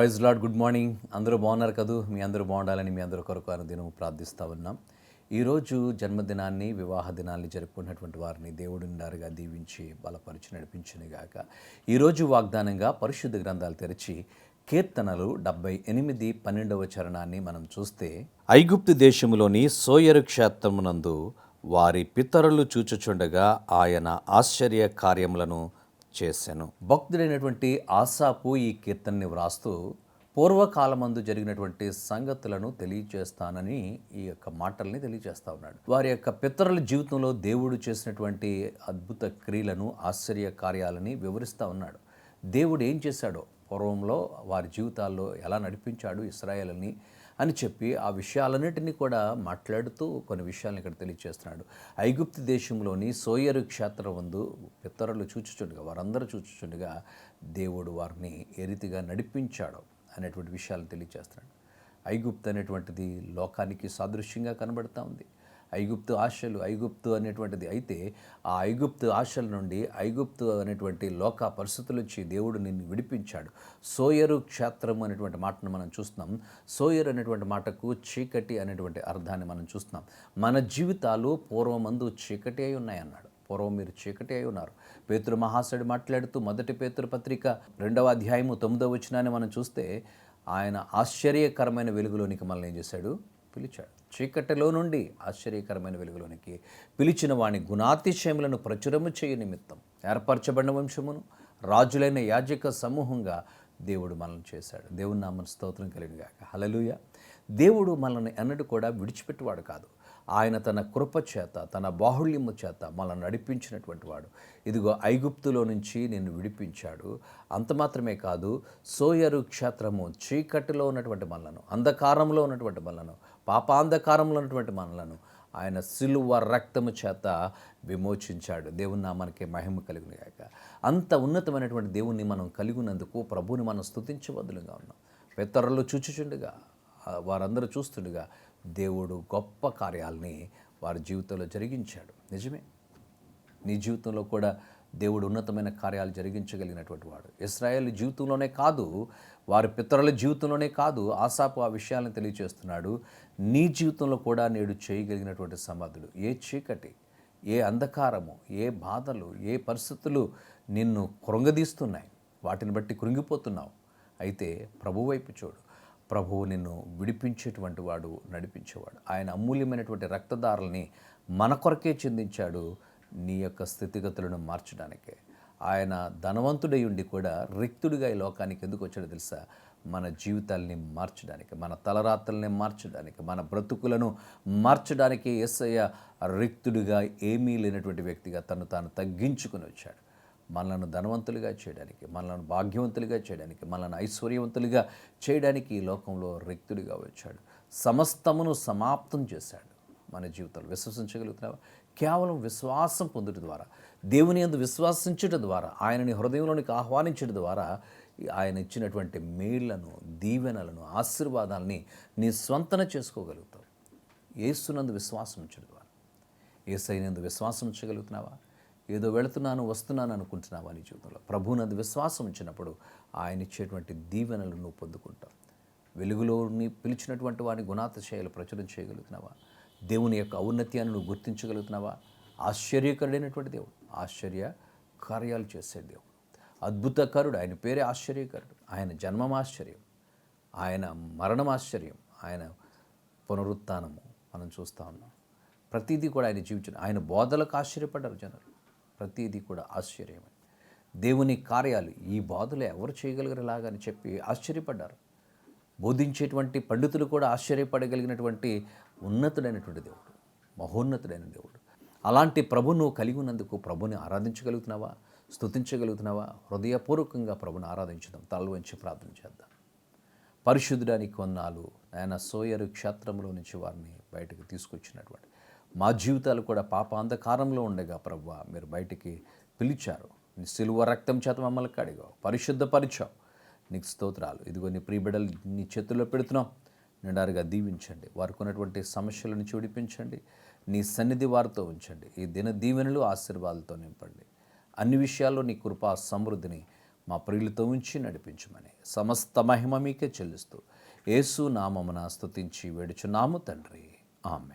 Praise lord good morning. అందరూ బాగున్నారు కదూ? మీ అందరూ బాగుండాలని మీ అందరూ కొరకు అనుదినం ప్రార్థిస్తూ ఉన్నాం. ఈరోజు జన్మదినాన్ని వివాహ దినాన్ని జరుపుకున్నటువంటి వారిని దేవుడు దీవించి బలపరిచి నడిపించినగాక. ఈరోజు వాగ్దానంగా పరిశుద్ధ గ్రంథాలు తెరిచి కీర్తనలు డెబ్బై ఎనిమిది పన్నెండవ చరణాన్ని మనం చూస్తే ఐగుప్తు దేశంలోని సోయరు క్షేత్రమునందు వారి పితరులు చూచుచుండగా ఆయన ఆశ్చర్య కార్యములను చేశాను. భక్తుడైనటువంటి ఆసాపు ఈ కీర్తనని వ్రాస్తూ పూర్వకాలమందు జరిగినటువంటి సంగతులను తెలియజేస్తానని ఈ యొక్క మాటల్ని తెలియజేస్తా ఉన్నాడు. వారి యొక్క పితరుల జీవితంలో దేవుడు చేసినటువంటి అద్భుత క్రియలను ఆశ్చర్య కార్యాలని వివరిస్తూ ఉన్నాడు. దేవుడు ఏం చేశాడో పూర్వంలో వారి జీవితాల్లో ఎలా నడిపించాడు ఇస్రాయేల్ని అని చెప్పి ఆ విషయాలన్నిటినీ కూడా మాట్లాడుతూ కొన్ని విషయాలను ఇక్కడ తెలియజేస్తున్నాడు ఐగుప్తి దేశంలోని సోయరు క్షేత్రం ముందు పితరులు చూచుచుండగా వారందరూ చూచుచుండగా దేవుడు వారిని ఏ రీతిగా నడిపించాడో అనేటువంటి విషయాలు తెలియజేస్తున్నాడు ఐగుప్తు అనేటువంటిది లోకానికి సాదృశ్యంగా కనబడుతూ ఉంది. ఐగుప్తు ఆశలు ఐగుప్తు అనేటువంటిది అయితే ఆ ఐగుప్తు ఆశల నుండి ఐగుప్తు అనేటువంటి లోక పరిస్థితుల నుంచి దేవుడు నిన్ను విడిపించాడు. సోయరు క్షేత్రం అనేటువంటి మాటను మనం చూస్తున్నాం. సోయర్ అనేటువంటి మాటకు చీకటి అనేటువంటి అర్థాన్ని మనం చూస్తున్నాం. మన జీవితాలు పూర్వమందు చీకటి అయి ఉన్నాయన్నాడు పూర్వం మీరు చీకటి అయి ఉన్నారు. పేతురు మహాశయుడు మాట్లాడుతూ మొదటి పేతురు పత్రిక రెండవ అధ్యాయము తొమ్మిదవ వచ్చినాన్ని మనం చూస్తే ఆయన ఆశ్చర్యకరమైన వెలుగులోనికి మనల్ని ఏం చేశాడు? పిలిచాడు. చీకటిలో నుండి ఆశ్చర్యకరమైన వెలుగులోనికి పిలిచిన వాని గుణాతిశయములను ప్రచురము చేయ నిమిత్తం ఏర్పరచబడిన వంశమును రాజులైన యాజక సమూహంగా దేవుడు మనల్ని చేశాడు. దేవుని నామన స్తోత్రం కలిగిన గాక. హలలుయ దేవుడు మనల్ని ఎన్నడూ కూడా విడిచిపెట్టేవాడు కాదు. ఆయన తన కృప చేత తన బాహుళ్యము చేత మనల్ని నడిపించినటువంటి వాడు. ఇదిగో ఐగుప్తులో నుంచి నిన్ను విడిపించాడు. అంత మాత్రమే కాదు సోయరు క్షేత్రము చీకటిలో ఉన్నటువంటి మనలను అంధకారంలో ఉన్నటువంటి మనలను పాపాంధకారంలో ఉన్నటువంటి మనలను ఆయన సిలువ రక్తము చేత విమోచించాడు. దేవుని నామానికి మహిమ కలిగిన గాక. అంత ఉన్నతమైనటువంటి దేవుణ్ణి మనం కలిగినందుకు ప్రభుని మనం స్తుతించబద్దులుగా ఉన్నాం. పితరులు చూచుచుండగా. వారందరూ చూస్తుండగా దేవుడు గొప్ప కార్యాలని వారి జీవితంలో జరిగించాడు. నిజమే. నీ జీవితంలో కూడా దేవుడు ఉన్నతమైన కార్యాలు జరిగించగలిగినటువంటి వాడు. ఇస్రాయేల్ జీవితంలోనే కాదు వారి పితరుల జీవితంలోనే కాదు ఆశాపు ఆ విషయాలను తెలియజేస్తున్నాడు నీ జీవితంలో కూడా నేడు చేయగలిగినటువంటి సమర్థుడు ఏ చీకటి ఏ అంధకారము ఏ బాధలు ఏ పరిస్థితులు నిన్ను కృంగదీస్తున్నాయి. వాటిని బట్టి కృంగిపోతున్నావు. అయితే ప్రభు వైపు చూడు. ప్రభువు నిన్ను విడిపించేటువంటి వాడు నడిపించేవాడు. ఆయన అమూల్యమైనటువంటి రక్తదారుల్ని మన కొరకే చెందించాడు నీ యొక్క స్థితిగతులను మార్చడానికే. ఆయన ధనవంతుడై ఉండి కూడా రిక్తుడిగా ఈ లోకానికి ఎందుకు వచ్చాడో తెలుసా? మన జీవితాల్ని మార్చడానికి మన తలరాతల్ని మార్చడానికి మన బ్రతుకులను మార్చడానికి ఎస్ఐ రిక్తుడిగా ఏమీ లేనటువంటి వ్యక్తిగా తను తాను తగ్గించుకుని వచ్చాడు. మనలను ధనవంతులుగా చేయడానికి మనలను భాగ్యవంతులుగా చేయడానికి మనల్ని ఐశ్వర్యవంతులుగా చేయడానికి ఈ లోకంలో రిక్తుడిగా వచ్చాడు. సమస్తమును సమాప్తం చేశాడు. మన జీవితంలో విశ్వసించగలుగుతున్నావా? కేవలం విశ్వాసం పొందుట ద్వారా దేవుని ఎందు విశ్వాసించుట ద్వారా ఆయనని హృదయంలోనికి ఆహ్వానించడం ద్వారా ఆయన ఇచ్చినటువంటి మేళ్ళను దీవెనలను ఆశీర్వాదాలని నీ స్వంతన చేసుకోగలుగుతావు. ఏసునందు విశ్వాసం ఉంచడం ద్వారా. ఏసైనందు విశ్వాసం ఉంచగలుగుతున్నావా? ఏదో వెళుతున్నాను వస్తున్నాను అనుకుంటున్నావా నీ జీవితంలో? ప్రభునందు విశ్వాసం ఉంచినప్పుడు ఆయన ఇచ్చేటువంటి దీవెనలు నువ్వు పొందుకుంటావు. వెలుగులోని పిలిచినటువంటి వారిని గుణాతిశయాలు ప్రచురం చేయగలుగుతున్నావా? దేవుని యొక్క ఔన్నత్యాన్ని నువ్వు గుర్తించగలుగుతున్నావా? ఆశ్చర్యకరుడైనటువంటి దేవుడు ఆశ్చర్య కార్యాలు చేసే దేవుడు. అద్భుతకరుడు ఆయన పేరే ఆశ్చర్యకరుడు. ఆయన జన్మం ఆశ్చర్యం ఆయన మరణం ఆశ్చర్యం ఆయన పునరుత్నము మనం చూస్తూ ఉన్నాం. ప్రతిదీ కూడా ఆయన జీవించిన ఆయన బోధలకు ఆశ్చర్యపడ్డారు జనులు. ప్రతీదీ కూడా ఆశ్చర్యమే. దేవుని కార్యాలు ఈ బాధలు ఎవరు చేయగలిగేలాగా అని చెప్పి ఆశ్చర్యపడ్డారు. బోధించేటువంటి పండితులు కూడా ఆశ్చర్యపడగలిగినటువంటి ఉన్నతుడైనటువంటి దేవుడు మహోన్నతుడైన దేవుడు. అలాంటి ప్రభును కలిగి ఉన్నందుకు ప్రభుని ఆరాధించగలుగుతున్నావా? స్తుతించగలుగుతున్నావా? హృదయపూర్వకంగా ప్రభుని ఆరాధించుదాం తలలు వంచి ప్రార్థన చేద్దాం. పరిశుద్ధుడానికి కొన్నాళ్ళు ఆయన సోయరు క్షేత్రంలో నుంచి వారిని బయటకు తీసుకొచ్చినటువంటి మా జీవితాలు కూడా పాప అంధకారంలో ఉండగా ప్రభు మీరు బయటికి పిలిచారు. నీ సిలువ రక్తం చేత మమ్మల్ని కడిగావు. పరిశుద్ధపరిచావు. నీకు స్తోత్రాలు. ఇదిగో నీ ప్రియబిడలు నీ చేతుల్లో పెడుతున్నాం. నిండారుగా దీవించండి. వారికి ఉన్నటువంటి సమస్యల నుంచి విడిపించండి నీ సన్నిధి వారితో ఉంచండి. ఈ దిన దీవెనలు ఆశీర్వాదాలతో నింపండి. అన్ని విషయాల్లో నీ కృపా సమృద్ధిని మా ప్రియులతో ఉంచి నడిపించమని సమస్త మహిమ మీకే చెల్లిస్తూ యేసు నామమున స్తుతించి వేడుచున్నాము తండ్రి. ఆమె